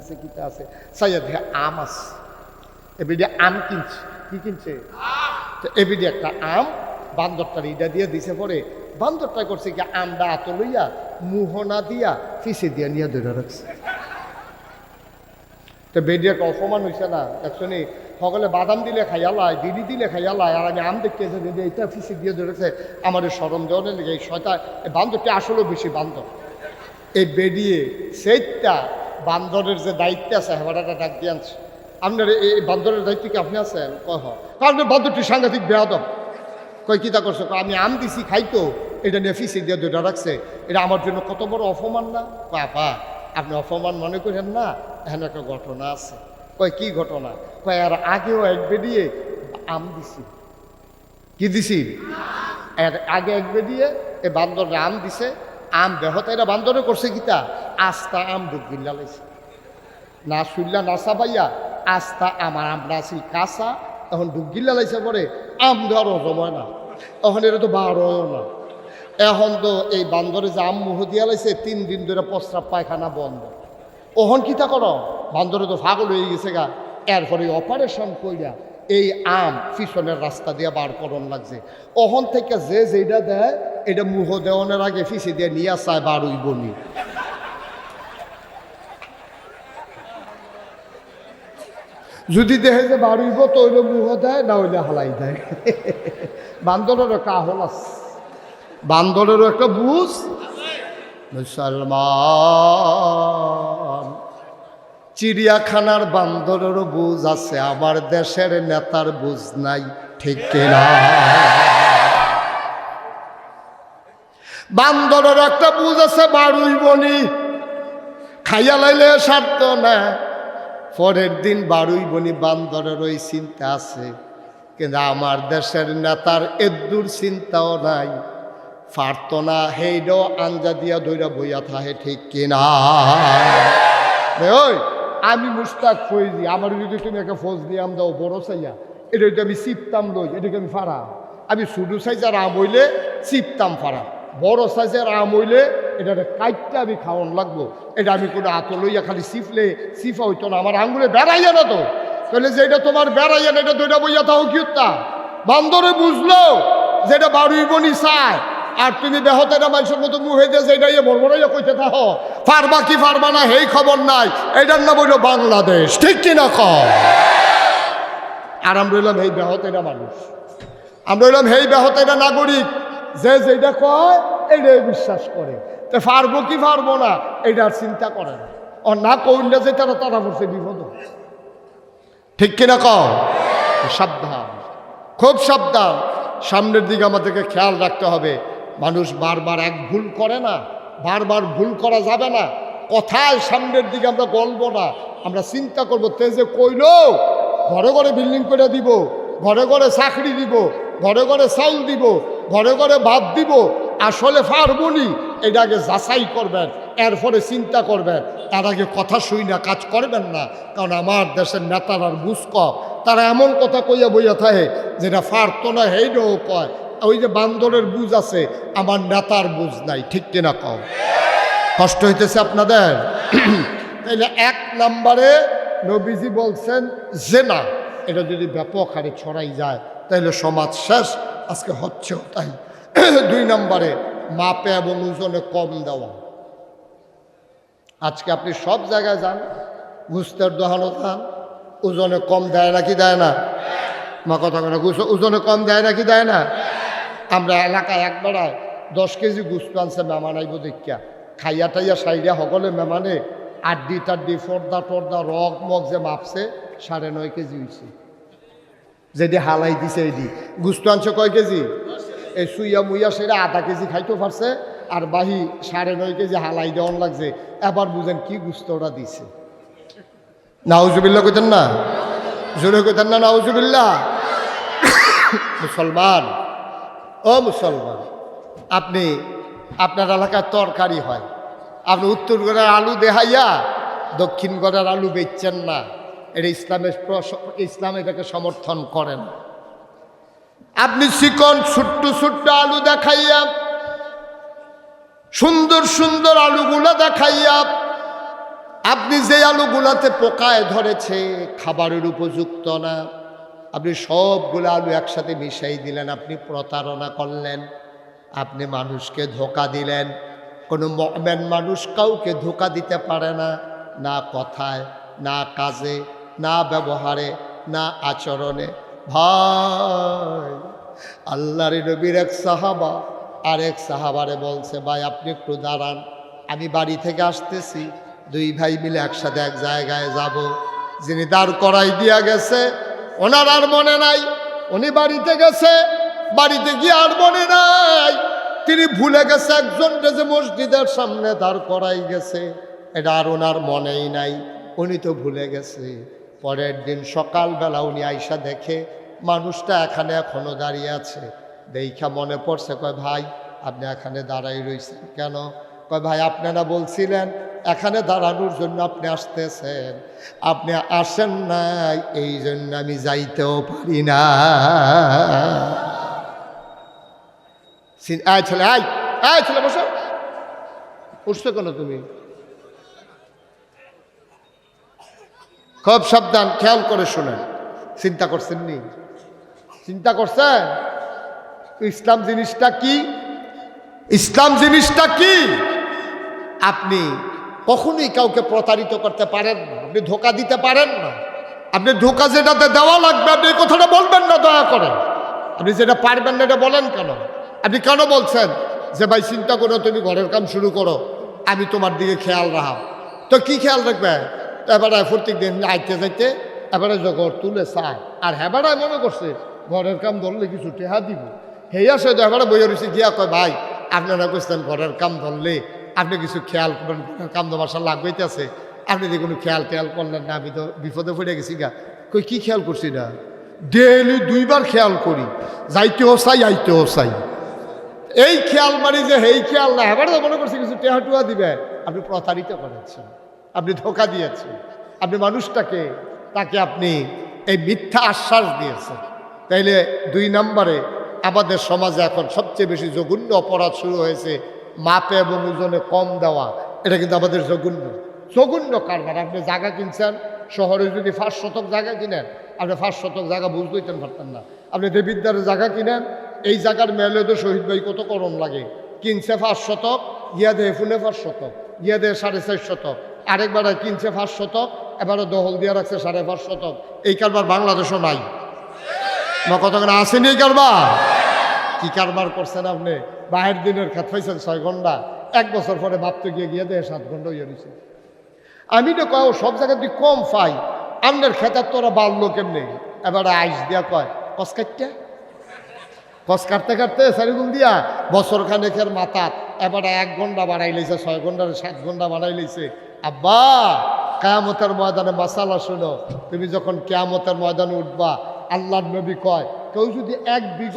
আছে আছে? আম আছে। আম কিনছে। কি কিনছে? একটা আম বান্দরটার ইটা দিয়ে দিছে পরে বান্দরটা করছে কি আমটা আত লইয়া, মুহনা দিয়া ফিসে দিয়া নিয়ে ধরে রাখছে। তো অপমান হয়েছে না? একশনে সকলে বাদাম দিলে খাইয়ালায় বিড়ি দিলে খাইয়ালায় আর আমি আম দেখতে এসে দিদি এটা ফিসে দিয়ে ধরেছে আমার সরম লেগে এই শয়তা বান্দরটি আসলেও বেশি বান্দর। এই বেডিয়ে সেইটা বান্দরের যে দায়িত্ব আছে হেবাটাটা ডাক দিয়ে আনছে। আপনার এই বান্দরের দায়িত্ব কি আপনি আছেন? কহ কারণ বান্দরটি সাংঘাতিক বেয়াদব। কই কিতা করছ? আমি আম দিছি খাইতো এটা নিয়ে ফিসে দিয়ে দুটা রাখছে। এটা আমার জন্য কত বড় অপমান না? বাবা আপনি অপমান মনে করেন না? এখানে একটা ঘটনা আছে। কয়, কি ঘটনা? কয় আর আগেও এক বেরিয়ে আম দিছি। কি দিছি? এর আগে এক বেরিয়ে এ বান্দরে আম দিছে। আম বেহত এরা বান্দরে করছে কিতা আস্তা আম গিল্লা লাইছে। না শুনলা না চাবাইয়া আস্তা আমার আমরা আছি কাঁচা, এখন ডুবগিল্লা লাইছে পরে আম ধরো জময় না, এখন এটা তো বারোয় না। এখন তো এই বান্দরে যে আম মুহ দিয়া লাইছে, তিন দিন ধরে প্রস্রাব পায়খানা বন্ধ। ওহন কিতা করো? বান্দরে তো ফাগল হয়ে গেছে গা। এরপরে অপারেশন কইরা এই আম পিছনের রাস্তা দিয়ে বার করন লাগছে। ওহন থেকে যে যেটা দেয়, এটা মুহ দেওয়ানোর আগে ফিসে দিয়ে নিয়ে আসায় বার উইব যদি দেখে যে বাড়িব, তো ওইলে মুহ দেয়, না ওইলে হালাই দেয়। বান্দরেরও একটা আহল আছে। বান্দরেরও একটা বুঝ। মুসলমান, চিড়িয়াখানার বান্দরেরও বুঝ আছে, আমার দেশের নেতার বুঝ নাই, ঠিক কিনা? বান্দরের একটা বুঝ আছে বাড়ুই বনি খাইয়া লাইলে সারত না পরের দিন বারুই বনি বান্দরের ওই চিন্তা আছে কিন্তু আমার দেশের নেতার এদ্দুর চিন্তাও নাই। পারত না হেইডও আঞ্জা দিয়া দইরা বইয়া থাহে ঠিক কিনা? ওই, আমি মুস্তাক ফৈজি, আমার যদি তুমি একটা ফৌজ নিয়াম দাও, বড় চাইয়া, এটা যদি আমি চিপতাম লই এটাকে আমি ফারা আমি শুধু সাইজার আম হইলে চিপতাম ফারা বড় সাইজের আম হইলে এটা কাইটটা আমি খাওয়ান লাগবো। এটা আমি কোনো আত লইয়া খালি সিফলে, সিফা হইতো না, আমার আঙ্গুলে বেড়াইয়া না তো। তাহলে যে এটা তোমার বেড়াইয়া না, এটা দুইটা বইয়া তাও কি বান্দরে বুঝলো যেটা বাড়ুই বনি চায় আর তুমি বেহতেরা মানুষের মতো মুহে দিয়ে যেটা ইয়ে বড়বড়াইয়া কইতে থাকো পারবা কি পারবা না সেই খবর নাই। এটার নাম হইল বাংলাদেশ। ঠিক কিনা ক আর আমরা হইলাম এই বেহতেরা মানুষ। আমরা হইলাম এই বেহতেরা নাগরিক। যে যেটা কয় এটাই বিশ্বাস করে। তো পারব কি পারব না এটার চিন্তা করে না। আর না কইলে যে তারা তারা পড়ছে বিপদ ঠিক কিনা কও? সাবধান। খুব সাবধান। সামনের দিকে আমাদেরকে খেয়াল রাখতে হবে। মানুষ বারবার এক ভুল করে না, বারবার ভুল করা যাবে না। কথায় সামনের দিকে আমরা গলবো না। আমরা চিন্তা করব তেজে কইল, ঘরে ঘরে বিল্ডিং করে দিব, ঘরে ঘরে চাকরি দিব, ঘরে ঘরে চাউল দিব, ঘরে ঘরে ভাত দিব আসলে পারবনি এটা আগে যাচাই করবেন, এরপরে চিন্তা করবেন। তার আগে কথা শুই না, কাজ করবেন না। কারণ আমার দেশের নেতার নেতারার বুঝক তারা এমন কথা কইয়া বইয়া থাকে যেটা পারতো না হেইডও কয়। ওই যে বান্দরের বুঝ আছে, আমার নেতার বুঝ নাই, ঠিক কিনা কও? কষ্ট হইতেছে আপনাদের? তাইলে এক নম্বরে নবীজি বলছেন যে না এটা যদি ব্যাপক হারে ছড়াই যায় তাহলে সমাজ শেষ, আজকে হচ্ছেও তাই। দুই নম্বরে, মাপে এবং ওজনে কম দেওয়া। আজকে আপনি সব জায়গায় যান ঘুষতের দোহানো যান, ওজনে কম দেয় নাকি দেয় না? মা কথা বলে ওজনে কম দেয় নাকি দেয় না? আমরা এলাকায় এক বেড়ায় দশ কেজি গুস্ত আনছে মেমান আইব দেখিয়া। খাইয়া টাইয়া সাইডা সকলে মেমানে আড্ডি টাড্ডি, ফর্দা টর্দা রগ মগ যে মাপছে, সাড়ে নয় কেজি হয়েছে যেদি হালাই দিছে এদি। গুস্ত আনছে কয় কেজি? এই সুইয়া মুইয়া সেটা আধা কেজি খাইতে পারছে, আর বাহি সাড়ে নয় কেজি হালাই দেওয়ান লাগছে। এবার বুঝেন কি গুস্তটা দিছে। নাউজুবিল্লা কইতেন না? জোরে কইতেন না নাউজুবিল্লা মুসলমান। ও মুসলমান, আপনি, আপনার এলাকায় তরকারি হয়। আপনি উত্তর গড়ের আলু দেহাইয়া দক্ষিণ গড়ের আলু বেচছেন না। এটা ইসলামের ইসলাম এটাকে সমর্থন করেন। আপনি চিকন, ছোট্ট ছোট্ট আলু দেখাইয়া, সুন্দর সুন্দর আলুগুলা দেখাইয়া, আপনি যে আলুগুলাতে পোকায় ধরেছে, খাবারের উপযুক্ত না, আপনি সবগুলো আলু একসাথে মিশাই দিলেন, আপনি প্রতারণা করলেন, আপনি মানুষকে ধোকা দিলেন, কোনো মমেন মানুষ কাউকে ধোকা দিতে পারে না না কথায়, না কাজে, না ব্যবহারে, না আচরণে। ভাই, আল্লাহর নবীর এক সাহাবা আর এক সাহাবারে বলছে, ভাই, আপনি একটু দাঁড়ান, আমি বাড়ি থেকে আসতেছি, দুই ভাই মিলে একসাথে এক জায়গায় যাব। যিনি দাঁড় করাই দিয়া গেছে, ওনার আর মনে নাই, উনি বাড়িতে গেছে, বাড়িতে গিয়ে আর মনে নাই। তিনি ভুলে গেছে একজন যে মসজিদের সামনে দাঁড় করাই গেছে, এটা আর ওনার মনেই নাই, উনি তো ভুলে গেছে। পরের দিন সকালবেলা উনি আইসা দেখে, মানুষটা এখানে এখনও দাঁড়িয়ে আছে। দেখা মনে পড়ছে, কয় ভাই, আপনি এখানে দাঁড়াই রয়েছেন কেন? কয় ভাই, আপনারা বলছিলেন এখানে দাঁড়ানোর জন্য আপনি আসতেছেন। আপনি আসেন নাই এই জন্য আমি যাইতেও পারি না। আয় ছেলে আয় আয় ছেলে, বসো। উঠছো কেন তুমি? খুব সাবধান, খেয়াল করে শোনেন। চিন্তা করছেন নি? চিন্তা করছেন? ইসলাম জিনিসটা কি? ইসলাম জিনিসটা কি? আপনি কখনোই কাউকে প্রতারিত করতে পারেন আপনি ধোকা দিতে পারেন না। আপনি ধোকা যেটাতে দেওয়া লাগবে, আপনি এই কথাটা বলবেন না, দয়া করে। আপনি যেটা পারবেন না, এটা বলেন কেন? আপনি কেন বলছেন যে, ভাই, চিন্তা করো, তুমি ঘরের কাম শুরু করো, আমি তোমার দিকে খেয়াল রাখাম তো কি খেয়াল রাখবে? এবারে প্রত্যেক দিন আইতে যাইতে এবারে জগর তুলে চায়। আর হেবারায় মনে করছে, ঘরের কাম ধরলে কিছু টেহা দিব। হেয়া সে এবারে বইয়ে রয়েছে গিয়া কয়, ভাই, আপনারা কইছেন ঘরের কাম ধরলে আপনি কিছু খেয়াল করবেন কাম তো মার্শাল লাগবেইতেছে আপনি যে কোনো খেয়াল টেয়াল করলেন না, আমি তো বিপদে পড়ে গেছি গা। কই, কি খেয়াল করছি না ডেলি দুইবার খেয়াল করি, যাইতেও চাই, আইতেও চাই। এই খেয়াল মারি যে এই খেয়াল না, এবার মনে করছি কিছু টেহা টুয়া দিবে। আপনি প্রতারিত করেছেন। আপনি ধোকা দিয়েছেন। আপনি মানুষটাকে, তাকে আপনি এই মিথ্যা আশ্বাস দিয়েছেন। তাইলে দুই নম্বরে আমাদের সমাজে এখন সবচেয়ে বেশি জঘন্য অপরাধ শুরু হয়েছে মাপে এবং ওজনে কম দেওয়া। এটা কিন্তু আমাদের জঘন্য। জঘন্য কারবার আপনি জায়গা কিনছেন, শহরে যদি ফার্স্ট শতক জায়গা কিনেন, আপনি ফার্স্ট শতক জায়গা বুঝতেইতেন পারতেন না। আপনি দেবিদ্যারের জায়গা কিনেন, এই জায়গার মেলে তো শহীদ ভাই কত করণ লাগে। কিনছে ফার্স্ট শতক দেহে ফুনে পাঁচ শতক দেহে সাড়ে চার শতক। আরেকবার কিনছে পাঁচ শতক এবারে দহল দিয়ে রাখছে সাড়ে পাঁচ শতক। এই কারবার বাংলাদেশও নাই। কতক্ষণ আসেনি এই কারবার? কি কারবার করছেন আপনি? বাহের দিনের খাত পাইছেন ছয় ঘণ্টা। এক বছর পরে ভাবতে গিয়ে গিয়ে দেহে সাত ঘণ্টা ইয়ে রয়েছে আমি তো কয় সব জায়গায় তুই কম পাই আমনের খেতার তোরা বাড়লো কেমনি? এবারে আইস দিয়া কয় কসকাইটা কস কাটতে কাটতে চারিগুল দিয়া বছর খানেকের মাথাত এবারে এক ঘণ্টা বাড়াই লইছে, ছয় ঘণ্টার সাত ঘণ্টা বাড়াই লইছে। আব্বা, কেয়ামতের ময়দানে মাসালা শুনো, তুমি যখন কেয়ামতের ময়দানে উঠবা আল্লাহ নবী কয়, কেউ যদি এক বিঘ